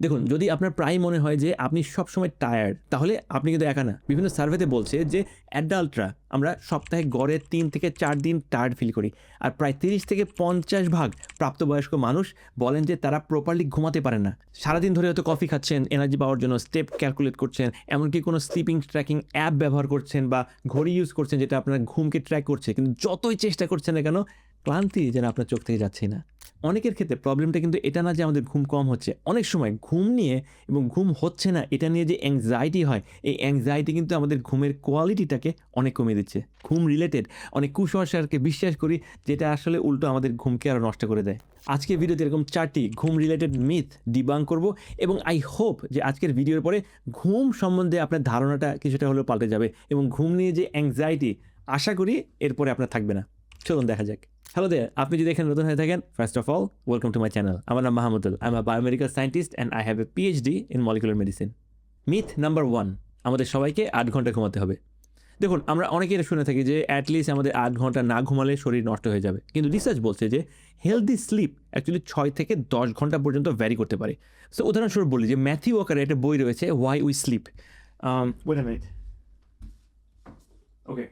দেখুন, যদি আপনার প্রায় মনে হয় যে আপনি সবসময় টায়ার্ড তাহলে আপনি কিন্তু একা না। বিভিন্ন সার্ভেতে বলছে যে অ্যাডাল্টরা আমরা সপ্তাহে গড়ে তিন থেকে চার দিন টায়ার্ড ফিল করি। আর প্রায় তিরিশ থেকে পঞ্চাশ ভাগ প্রাপ্তবয়স্ক মানুষ বলেন যে তারা প্রপারলি ঘুমাতে পারে না। সারাদিন ধরে হয়তো কফি খাচ্ছেন এনার্জি পাওয়ার জন্য স্টেপ ক্যালকুলেট করছেন, এমনকি কোনো স্লিপিং ট্র্যাকিং অ্যাপ ব্যবহার করছেন বা ঘড়ি ইউজ করছেন যেটা আপনার ঘুমকে ট্র্যাক করছে। কিন্তু যতই চেষ্টা করছেন না কেন ক্লান্তি যেন আপনার চোখ থেকে যাচ্ছেই না। অনেকের ক্ষেত্রে প্রবলেমটা কিন্তু এটা না যে আমাদের ঘুম কম হচ্ছে। অনেক সময় ঘুম নিয়ে এবং ঘুম হচ্ছে না, এটা নিয়ে যে অ্যাংজাইটি হয়, এই অ্যাংজাইটি কিন্তু আমাদের ঘুমের কোয়ালিটিটাকে অনেক কমিয়ে দিচ্ছে। ঘুম রিলেটেড অনেক কুসংস্কারকে বিশ্বাস করি, যেটা আসলে উল্টো আমাদের ঘুমকে আরও নষ্ট করে দেয়। আজকে ভিডিওতে এরকম চারটি ঘুম রিলেটেড মিথ ডিবাং করব এবং আই হোপ যে আজকের ভিডিওর পরে ঘুম সম্বন্ধে আপনার ধারণাটা কিছুটা হলেও পাল্টে যাবে এবং ঘুম নিয়ে যে অ্যাংজাইটি আশা করি এরপরে আপনার থাকবে না। চলুন দেখা যাক। হ্যালো দে আপনি যদি এখানে নতুন হয়ে থাকেন first of all welcome to my channel আমার নাম Mahmudul. I am a biomedical scientist and I have a PhD in molecular medicine myth number one আমাদের সবাইকে আট ঘণ্টা ঘুমাতে হবে। দেখুন, আমরা অনেকেই শুনে থাকি যে অ্যাটলিস্ট আমাদের আট ঘণ্টা না ঘুমালে শরীর নষ্ট হয়ে যাবে। কিন্তু রিসার্চ বলছে যে হেলদি স্লিপ অ্যাকচুয়ালি ছয় থেকে দশ ঘণ্টা পর্যন্ত ভ্যারি করতে পারে। সো উদাহরণস্বরূপ বলি যে ম্যাথিউ ওয়াকারের একটা বই রয়েছে ওয়াই উই স্লিপ ওকে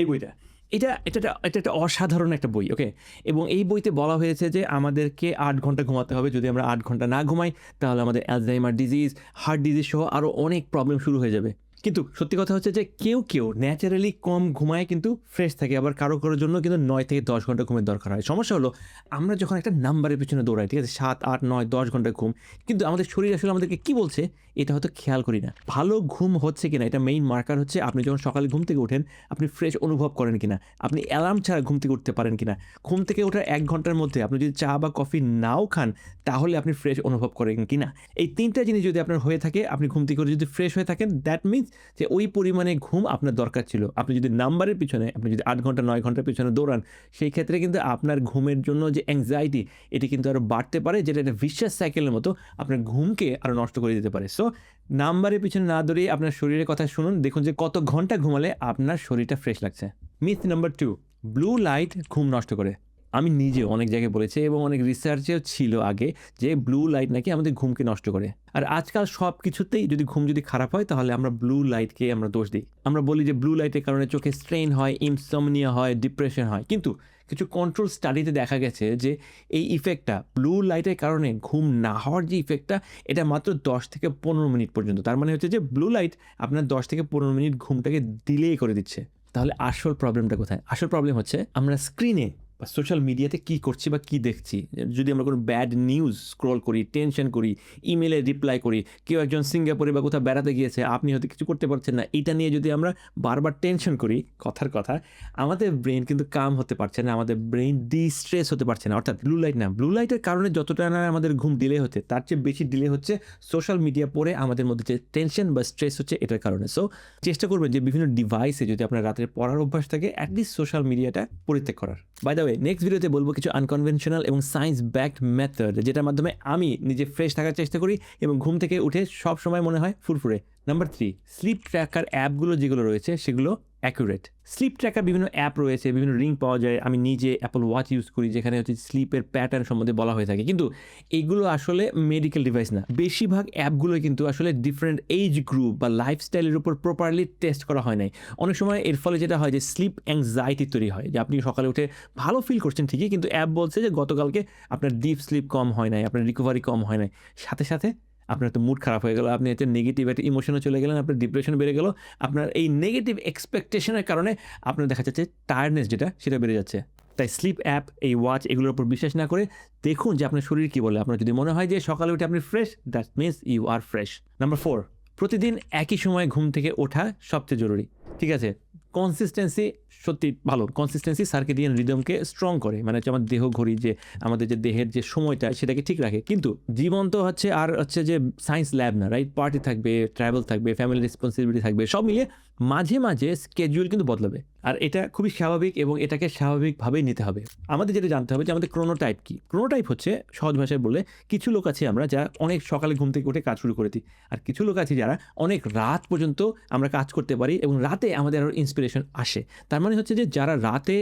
এই বইটা। এটা এটা এটা একটা অসাধারণ একটা বই ওকে এবং এই বইতে বলা হয়েছে যে আমাদেরকে আট ঘণ্টা ঘুমাতে হবে। যদি আমরা আট ঘণ্টা না ঘুমাই, তাহলে আমাদের অ্যালজাইমার ডিজিজ হার্ট ডিজিজ সহ আরও অনেক প্রবলেম শুরু হয়ে যাবে। কিন্তু সত্যি কথা হচ্ছে যে কেউ কেউ ন্যাচারালি কম ঘুমায় কিন্তু ফ্রেশ থাকে, আবার কারও কারোর জন্য কিন্তু নয় থেকে দশ ঘণ্টা ঘুমের দরকার হয়। সমস্যা হলো, আমরা যখন একটা নাম্বারের পিছনে দৌড়াই, ঠিক আছে, সাত, আট, নয়, দশ ঘণ্টা ঘুম, কিন্তু আমাদের শরীর আসলে আমাদেরকে কি বলছে, এটা হয়তো খেয়াল করি না। ভালো ঘুম হচ্ছে কিনা, এটা মেইন মার্কার হচ্ছে আপনি যখন সকালে ঘুম থেকে ওঠেন, আপনি ফ্রেশ অনুভব করেন কিনা, আপনি অ্যালার্ম ছাড়া ঘুম থেকে উঠতে পারেন কিনা। ঘুম থেকে ওঠার এক ঘণ্টার মধ্যে আপনি যদি চা বা কফি নাও খান, তাহলে আপনি ফ্রেশ অনুভব করেন কিনা। এই তিনটা জিনিস যদি আপনার হয়ে থাকে, আপনি ঘুম থেকে যদি ফ্রেশ হয়ে থাকেন দ্যাট মিনস যে ওই পরিমাণে ঘুম আপনার দরকার ছিল। আপনি যদি নাম্বারের পিছনে, আপনি যদি আট ঘণ্টা, নয় ঘণ্টার পিছনে দৌড়ান, সেই ক্ষেত্রে কিন্তু আপনার ঘুমের জন্য যে অ্যাংজাইটি এটি কিন্তু আরও বাড়তে পারে, যেটা একটা বিশ্বাস সাইকেলের মতো আপনার ঘুমকে আরও নষ্ট করে দিতে পারে। সো নাম্বারের পিছনে না দৌড়িয়ে আপনার শরীরের কথা শুনুন, দেখুন যে কত ঘণ্টা ঘুমালে আপনার শরীরটা ফ্রেশ লাগছে। Myth number two blue light ঘুম নষ্ট করে। আমি নিজে অনেক জায়গায় বলেছি এবং অনেক রিসার্চেও ছিল আগে যে ব্লু লাইট নাকি আমাদের ঘুমকে নষ্ট করে। আর আজকাল সব কিছুতেই যদি ঘুম যদি খারাপ হয়, তাহলে আমরা ব্লু লাইটকে আমরা দোষ দিই। আমরা বলি যে ব্লু লাইটের কারণে চোখে স্ট্রেন হয় ইনসমনিয়া হয় ডিপ্রেশন হয়। কিন্তু কিছু কন্ট্রোল স্টাডিতে দেখা গেছে যে এই ইফেক্টটা ব্লু লাইটের কারণে ঘুম না হওয়ার যে ইফেক্টটা এটা মাত্র দশ থেকে পনেরো মিনিট পর্যন্ত। তার মানে হচ্ছে যে ব্লু লাইট আপনার দশ থেকে পনেরো মিনিট ঘুমটাকে ডিলে করে দিচ্ছে। তাহলে আসল প্রবলেমটা কোথায়? আসল প্রবলেম হচ্ছে আমরা স্ক্রিনে বা সোশ্যাল মিডিয়াতে কী করছি বা কী দেখছি? যদি আমরা কোনো ব্যাড নিউজ স্ক্রল করি টেনশন করি ইমেলে রিপ্লাই করি, কেউ একজন সিঙ্গাপুরে বা কোথাও বেড়াতে গিয়েছে, আপনি হয়তো কিছু করতে পারছেন না। এটা নিয়ে যদি আমরা বারবার টেনশন করি, কথার কথা, আমাদের ব্রেন কিন্তু কাম হতে পারছে না, আমাদের ব্রেন ডিস্ট্রেস হতে পারছে না। অর্থাৎ ব্লু লাইট না ব্লু লাইটের কারণে যতটা না আমাদের ঘুম ডিলে হচ্ছে, তার চেয়ে বেশি ডিলে হচ্ছে সোশ্যাল মিডিয়া পড়ে আমাদের মধ্যে যে টেনশন বা স্ট্রেস হচ্ছে, এটার কারণে। সো চেষ্টা করবেন যে বিভিন্ন ডিভাইসে যদি আপনার রাতের পড়ার অভ্যাস থাকে অ্যাটলিস্ট সোশ্যাল মিডিয়াটা পরিত্যাগ করার। বাই দ্য ওয়ে নেক্সট ভিডিওতে বলব কিছু আনকনভেনশনাল এবং সায়েন্স ব্যাকড মেথড যেটার মাধ্যমে আমি নিজে ফ্রেশ থাকার চেষ্টা করি এবং ঘুম থেকে উঠে সব সময় মনে হয় ফুরফুরে। নাম্বার থ্রি স্লিপ ট্র্যাকার অ্যাপগুলো যেগুলো রয়েছে সেগুলো অ্যাকুরেট স্লিপ ট্র্যাকার বিভিন্ন অ্যাপ রয়েছে, বিভিন্ন রিং পাওয়া যায়। আমি নিজে অ্যাপল ওয়াচ ইউজ করি, যেখানে হচ্ছে স্লিপের প্যাটার্ন সম্বন্ধে বলা হয়ে থাকে। কিন্তু এগুলো আসলে মেডিকেল ডিভাইস না। বেশিরভাগ অ্যাপগুলো কিন্তু আসলে ডিফারেন্ট এজ গ্রুপ বা লাইফস্টাইলের উপর প্রপারলি টেস্ট করা হয় নাই। অনেক সময় এর ফলে যেটা হয় যে স্লিপ অ্যাংজাইটি তৈরি হয়। যে আপনি সকালে উঠে ভালো ফিল করছেন ঠিকই, কিন্তু অ্যাপ বলছে যে গতকালকে আপনার ডিপ স্লিপ কম হয় নাই, আপনার রিকভারি কম হয় নাই। সাথে সাথে আপনার তো মুড খারাপ হয়ে গেল, আপনি একটা নেগেটিভ একটা ইমোশনে চলে গেলেন, আপনার ডিপ্রেশন বেড়ে গেল, আপনার এই নেগেটিভ এক্সপেকটেশনের কারণে আপনার দেখা যাচ্ছে টায়ার্ডনেস যেটা, সেটা বেড়ে যাচ্ছে। তাই স্লিপ অ্যাপ এই ওয়াচ এগুলোর উপর বিশ্বাস না করে দেখুন যে আপনার শরীর কী বলে। আপনার যদি মনে হয় যে সকালে উঠে আপনি fresh that means you are fresh number four প্রতিদিন একই সময় ঘুম থেকে ওঠা সবচেয়ে জরুরি। ঠিক আছে? কনসিস্টেন্সি সত্যি ভালো। কনসিস্টেন্সি সার্কেডিয়ান রিদমকে স্ট্রং করে। মানে হচ্ছে আমার দেহ ঘড়ি যে, আমাদের যে দেহের যে সময়টা, সেটাকে ঠিক রাখে। কিন্তু জীবন তো হচ্ছে আর হচ্ছে যে সায়েন্স ল্যাব না রাইট পার্টি থাকবে ট্রাভেল থাকবে ফ্যামিলি রেসপন্সিবিলিটি থাকবে, সব মিলিয়ে মাঝে মাঝে স্কেজুয়েল কিন্তু বদলাবে। আর এটা খুবই স্বাভাবিক এবং এটাকে স্বাভাবিকভাবেই নিতে হবে। আমাদের যেটা জানতে হবে যে আমাদের ক্রোনোটাইপ কি? ক্রোনোটাইপ হচ্ছে সহজ ভাষায় বললে কিছু লোক আছে আমরা যারা অনেক সকালে ঘুম থেকে উঠে কাজ শুরু করে দিই আর কিছু লোক আছে যারা অনেক রাত পর্যন্ত আমরা কাজ করতে পারি এবং রাতে আমাদের আরও ইন্সপিরেশন আসে। তার মানে হচ্ছে যে যারা রাতে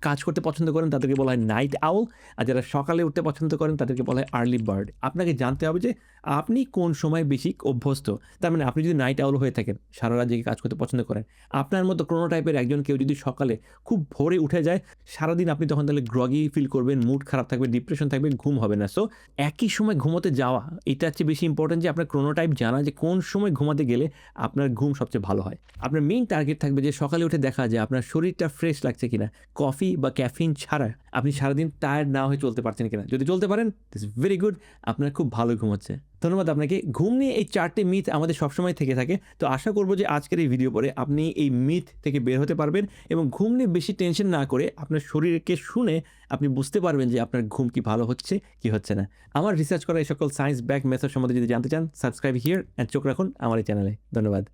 কাজ করতে পছন্দ করেন তাদেরকে বলা হয় নাইট আউল আর যারা সকালে উঠতে পছন্দ করেন তাদেরকে বলা হয় আর্লি বার্ড আপনাকে জানতে হবে যে আপনি কোন সময় বেশি অভ্যস্ত? তার মানে আপনি যদি নাইট আউল হয়ে থাকেন, সারা রাত জেগে কাজ করতে পছন্দ করেন, আপনার মতো কোনো টাইপের একজন কেউ যদি সকালে খুব ভোরে উঠে যায়, সারাদিন আপনি তখন তাহলে গ্রগি ফিল করবেন মুড খারাপ থাকবে ডিপ্রেশন থাকবে, ঘুম হবে না। সো একই সময় ঘুমোতে যাওয়া, এটা হচ্ছে বেশি ইম্পর্টেন্ট যে আপনার ক্রোনোটাইপ জানা যে কোন সময় ঘুমাতে গেলে আপনার ঘুম সবচেয়ে ভালো হয়। আপনার মেইন টার্গেট থাকবে যে সকালে উঠে দেখা যায় আপনার শরীরটা ফ্রেশ লাগছে কিনা। কফি বা ক্যাফিন ছাড়া আপনি সারাদিন টায়ার্ড না হয়ে চলতে পারছেন কিনা। যদি চলতে পারেন দিস ভেরি গুড আপনার খুব ভালো ঘুম হচ্ছে। ধন্যবাদ আপনাকে। ঘুম নিয়ে এই চারটে মিথ আমাদের সবসময় থেকে থাকে। তো আশা করব যে আজকের এই ভিডিও পরে আপনি এই মিথ থেকে বের হতে পারবেন এবং ঘুম নিয়ে বেশি টেনশন না করে আপনার শরীরকে শুনে আপনি বুঝতে পারবেন যে আপনার ঘুম কি ভালো হচ্ছে, কি হচ্ছে না। আমার রিসার্চ করা এই সকল সায়েন্স ব্যাক মেথড সম্বন্ধে যদি জানতে চান সাবস্ক্রাইব হিয়ার অ্যান্ড চোখ রাখুন আমার এই চ্যানেলে ধন্যবাদ।